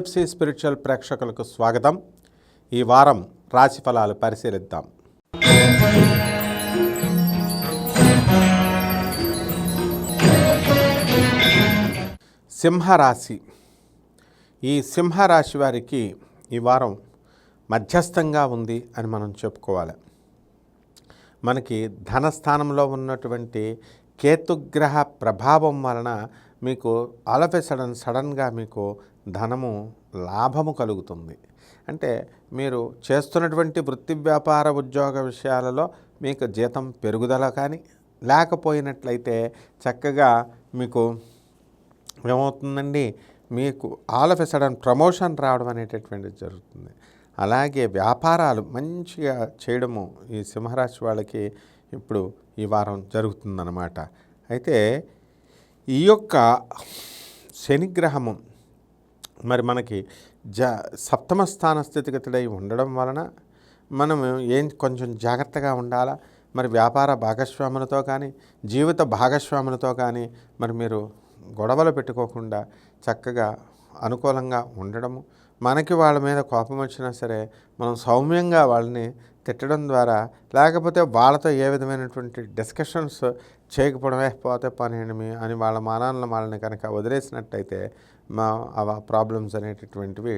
PFC spiritual ప్రేక్షకులకు స్వాగతం. ఈ వారం రాశి ఫలాలు పరిశీలిద్దాం. సింహరాశి. ఈ సింహరాశి వారికి ఈ వారం మధ్యస్థంగా ఉంది అని మనం చెప్పుకోవాలి. మనకి ధనస్థానంలో ఉన్నటువంటి కేతుగ్రహ ప్రభావం వలన మీకు ఆల్ ఆఫ్ ఎ సడన్ సడన్గా మీకు ధనము లాభము కలుగుతుంది. అంటే మీరు చేస్తున్నటువంటి వృత్తి వ్యాపార ఉద్యోగ విషయాలలో మీకు జీతం పెరుగుదల కానీ లేకపోయినట్లయితే చక్కగా మీకు ఏమవుతుందండి? మీకు all of a sudden promotion రావడం అనేటటువంటిది జరుగుతుంది. అలాగే వ్యాపారాలు మంచిగా చేయడము ఈ సింహరాశి వాళ్ళకి ఇప్పుడు ఈ వారం జరుగుతుందన్నమాట. అయితే ఈ యొక్క శనిగ్రహము మరి మనకి జ సప్తమ స్థాన స్థితిగతుడై ఉండడం వలన మనం ఏం కొంచెం జాగ్రత్తగా ఉండాలా? మరి వ్యాపార భాగస్వాములతో కానీ జీవిత భాగస్వాములతో కానీ మరి మీరు గొడవలు పెట్టుకోకుండా చక్కగా అనుకూలంగా ఉండడము మనకి వాళ్ళ మీద కోపం వచ్చినా సరే మనం సౌమ్యంగా వాళ్ళని తిట్టడం ద్వారా లేకపోతే వాళ్ళతో ఏ విధమైనటువంటి డిస్కషన్స్ చేయకపోవడమే పోతే పనేమి అని వాళ్ళ మానాలను వాళ్ళని కనుక వదిలేసినట్టయితే మా ఆ ప్రాబ్లమ్స్ అనేటటువంటివి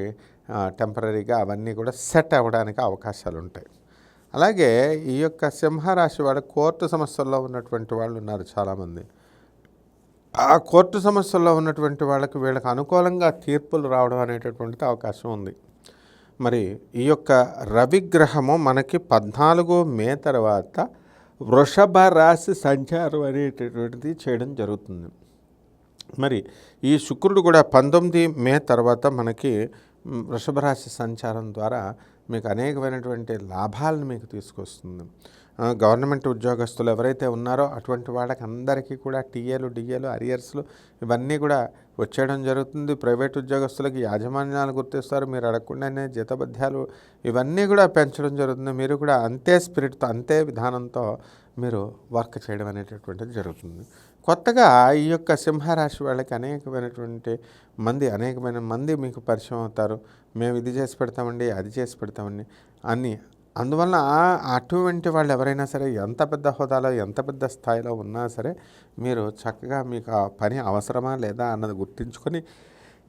టెంపరీగా అవన్నీ కూడా సెట్ అవ్వడానికి అవకాశాలు ఉంటాయి. అలాగే ఈ యొక్క సింహరాశి వాడు కోర్టు సమస్యల్లో ఉన్నటువంటి వాళ్ళు ఉన్నారు చాలామంది. ఆ కోర్టు సమస్యల్లో ఉన్నటువంటి వాళ్ళకి వీళ్ళకి అనుకూలంగా తీర్పులు రావడం అనేటటువంటిది అవకాశం ఉంది. మరి ఈ యొక్క రవిగ్రహము మనకి పద్నాలుగో మే తర్వాత వృషభ రాశి సంచారం అనేటటువంటిది చేయడం జరుగుతుంది. మరి ఈ శుక్రుడు కూడా పంతొమ్మిది మే తర్వాత మనకి వృషభ రాశి సంచారం ద్వారా మీకు అనేకమైనటువంటి లాభాలను మీకు తీసుకొస్తుంది. గవర్నమెంట్ ఉద్యోగస్తులు ఎవరైతే ఉన్నారో అటువంటి వాళ్ళకి అందరికీ కూడా టీఏలు డిఏలు అరియర్స్లు ఇవన్నీ కూడా వచ్చేయడం జరుగుతుంది. ప్రైవేట్ ఉద్యోగస్తులకి యాజమాన్యాలు గుర్తిస్తారు మీరు అడగకుండానే జీతబద్ధ్యాలు ఇవన్నీ కూడా పెంచడం జరుగుతుంది. మీరు కూడా అంతే స్పిరిట్తో అంతే విధానంతో మీరు వర్క్ చేయడం అనేటటువంటిది జరుగుతుంది. కొత్తగా ఈ యొక్క సింహరాశి వాళ్ళకి అనేకమైనటువంటి మంది అనేకమైన మంది మీకు పరిచయం అవుతారు. మేము ఇది చేసి పెడతామండి అది చేసి పెడతామండి అని అందువల్ల అటువంటి వాళ్ళు ఎవరైనా సరే ఎంత పెద్ద హోదాలో ఎంత పెద్ద స్థాయిలో ఉన్నా సరే మీరు చక్కగా మీకు ఆ పని అవసరమా లేదా అన్నది గుర్తించుకొని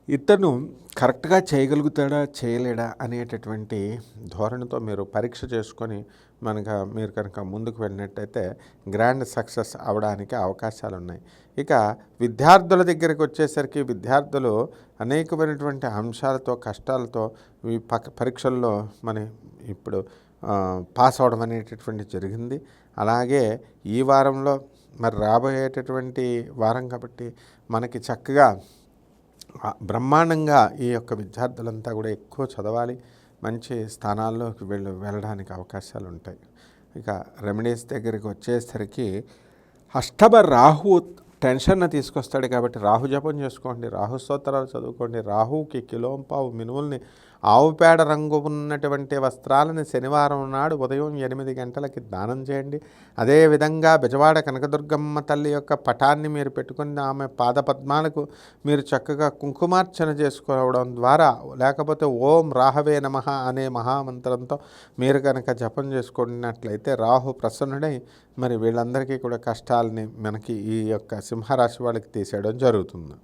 ఇతను కరెక్ట్గా చేయగలుగుతాడా చేయలేడా అనేటటువంటి ధోరణితో మీరు పరీక్ష చేసుకొని మనక మీరు కనుక ముందుకు వెళ్ళినట్టయితే గ్రాండ్ సక్సెస్ అవడానికి అవకాశాలు ఉన్నాయి ఇక విద్యార్థుల దగ్గరికి వచ్చేసరికి విద్యార్థులు అనేకమైనటువంటి అంశాలతో కష్టాలతో ఈ పక్క పరీక్షల్లో మన ఇప్పుడు పాస్ అవడం అనేటటువంటి జరిగింది. అలాగే ఈ వారంలో మరి రాబోయేటటువంటి వారం కాబట్టి మనకి చక్కగా బ్రహ్మాండంగా ఈ యొక్క విద్యార్థులంతా కూడా ఎక్కువ చదవాలి. మంచి స్థానాల్లోకి వెళ్ళ వెళ్ళడానికి అవకాశాలు ఉంటాయి. ఇక రెమెడీస్ దగ్గరికి వచ్చేసరికి అష్టమ రాహు టెన్షన్ తీసుకొస్తాడు కాబట్టి రాహు జపం చేసుకోండి రాహు స్తోత్రాలు చదువుకోండి రాహుకి కిలోంపావు మినుముల్ని ఆవుపేడ రంగు ఉన్నటువంటి వస్త్రాలని శనివారం నాడు ఉదయం ఎనిమిది గంటలకి దానం చేయండి. అదేవిధంగా బెజవాడ కనకదుర్గమ్మ తల్లి యొక్క పటాన్ని మీరు పెట్టుకుని ఆమె పాదపద్మాలకు మీరు చక్కగా కుంకుమార్చన చేసుకోవడం ద్వారా లేకపోతే ఓం రాహవే నమ అనే మహామంత్రంతో మీరు కనుక జపం చేసుకున్నట్లయితే రాహు ప్రసన్నుడై మరి వీళ్ళందరికీ కూడా కష్టాలని మనకి ఈ యొక్క సింహరాశి వాళ్ళకి తీసేయడం జరుగుతుంది.